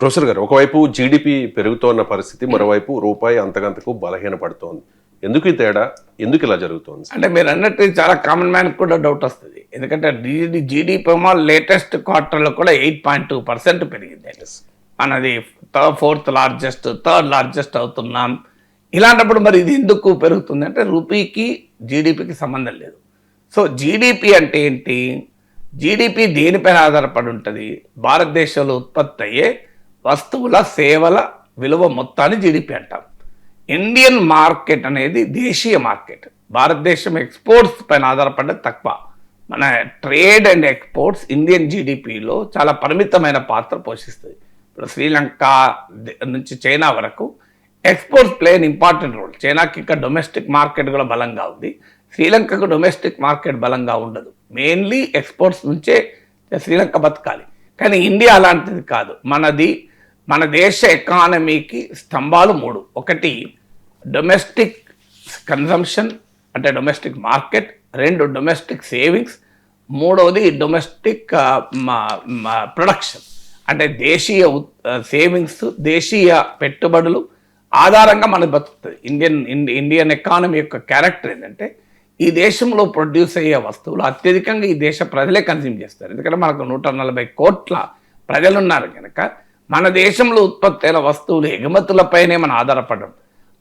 Professor గారు ఒకవైపు GDP పెరుగుతోన్న పరిస్థితి మరోవైపు రూపాయి అంతకంతకు బలహీన పడుతోంది ఎందుకు ఈ తేడా? ఎందుకు ఇలా జరుగుతోంది? అంటే మీరు అన్నట్టు చాలా కామన్ మ్యాన్ కూడా డౌట్ వస్తుంది. ఎందుకంటే డీ జీడిపి ఏమో లేటెస్ట్ క్వార్టర్లో కూడా ఎయిట్ పాయింట్ టూ పర్సెంట్ పెరిగింది. మనది ఫోర్త్ లార్జెస్ట్ థర్డ్ లార్జెస్ట్ అవుతున్నాం. ఇలాంటప్పుడు మరి ఇది ఎందుకు పెరుగుతుంది? అంటే రూపీకి జీడిపికి సంబంధం లేదు. సో జీడిపి అంటే ఏంటి? జీడిపి దేనిపైన ఆధారపడి ఉంటుంది? భారతదేశంలో ఉత్పత్తి అయ్యే వస్తువుల సేవల విలువ మొత్తాన్ని జీడిపి అంటాం. ఇండియన్ మార్కెట్ అనేది దేశీయ మార్కెట్. భారతదేశం ఎక్స్పోర్ట్స్ పైన ఆధారపడ్డది తక్కువ. మన ట్రేడ్ అండ్ ఎక్స్పోర్ట్స్ ఇండియన్ జీడిపిలో చాలా పరిమితమైన పాత్ర పోషిస్తుంది. ఇప్పుడు శ్రీలంక నుంచి చైనా వరకు exports play an important role చైనాకి ఇంకా డొమెస్టిక్ మార్కెట్ కూడా బలంగా ఉంది. శ్రీలంకకు డొమెస్టిక్ మార్కెట్ బలంగా ఉండదు. మెయిన్లీ ఎక్స్పోర్ట్స్ నుంచే శ్రీలంక బతకాలి. కానీ ఇండియా అలాంటిది కాదు. మనది మన దేశ ఎకానమీకి స్తంభాలు మూడు. ఒకటి డొమెస్టిక్ కన్సంప్షన్ అంటే డొమెస్టిక్ మార్కెట్ రెండు డొమెస్టిక్ సేవింగ్స్ మూడవది డొమెస్టిక్ ప్రొడక్షన్ అంటే దేశీయ సేవింగ్స్ దేశీయ పెట్టుబడులు ఆధారంగా మనకు బతుకుతుంది. ఇండియన్ ఇండి- ఇండియన్ ఎకానమీ యొక్క క్యారెక్టర్ ఏంటంటే ఈ దేశంలో ప్రొడ్యూస్ అయ్యే వస్తువులు అత్యధికంగా ఈ దేశ ప్రజలే కన్జ్యూమ్ చేస్తారు. ఎందుకంటే మనకు నూట నలభై కోట్ల ప్రజలున్నారు కనుక మన దేశంలో ఉత్పత్తి అయిన వస్తువులు ఎగుమతులపైనే మనం ఆధారపడడం.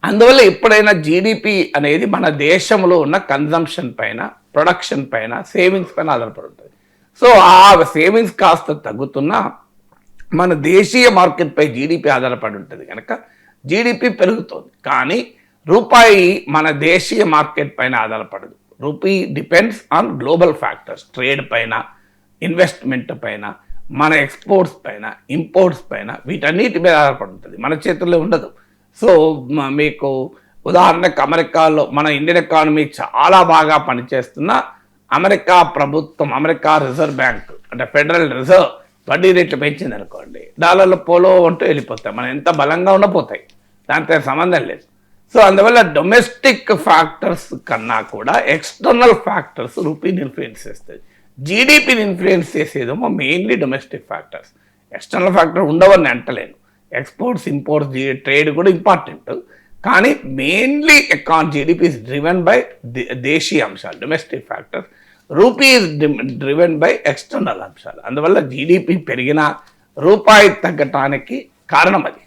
అందువల్ల ఎప్పుడైనా జీడిపి అనేది మన దేశంలో ఉన్న కన్జంప్షన్ పైన ప్రొడక్షన్ పైన సేవింగ్స్ పైన ఆధారపడి ఉంటుంది సో ఆ సేవింగ్స్ కాస్త తగ్గుతున్నా మన దేశీయ మార్కెట్పై జీడిపి ఆధారపడి ఉంటుంది కనుక జీడిపి పెరుగుతుంది. కానీ రూపాయి మన దేశీయ మార్కెట్ పైన ఆధారపడదు. Rupee depends on global factors trade పైన ఇన్వెస్ట్మెంట్ పైన మన ఎక్స్పోర్ట్స్ పైన ఇంపోర్ట్స్ పైన వీటన్నిటి మీద ఆధారపడి ఉంటుంది మన చేతుల్లో ఉండదు. సో మీకు ఉదాహరణకు అమెరికాలో మన ఇండియన్ ఎకానమీ చాలా బాగా పనిచేస్తున్న అమెరికా ప్రభుత్వం అమెరికా రిజర్వ్ బ్యాంక్ అంటే ఫెడరల్ రిజర్వ్ వడ్డీ రేట్లు పెంచింది అనుకోండి డాలర్లు పోలో అంటూ వెళ్ళిపోతాయి. మనం ఎంత బలంగా ఉండపోతాయి దానితో సంబంధం లేదు. సో అందువల్ల డొమెస్టిక్ ఫ్యాక్టర్స్ కన్నా కూడా ఎక్స్టర్నల్ ఫ్యాక్టర్స్ రూపీని ఇన్ఫ్లుయెన్స్ చేస్తాయి. జీడిపిని influence చేసేదేమో mainly domestic factors external factor ఉండవని అంటలేను. ఎక్స్పోర్ట్స్ ఇంపోర్ట్స్ ట్రేడ్ కూడా ఇంపార్టెంట్ కానీ mainly econ GDP is driven by దేశీయ అంశాలు domestic factors rupee is driven by external అంశాలు. అందువల్ల జీడిపి పెరిగిన రూపాయి తగ్గటానికి కారణం అది.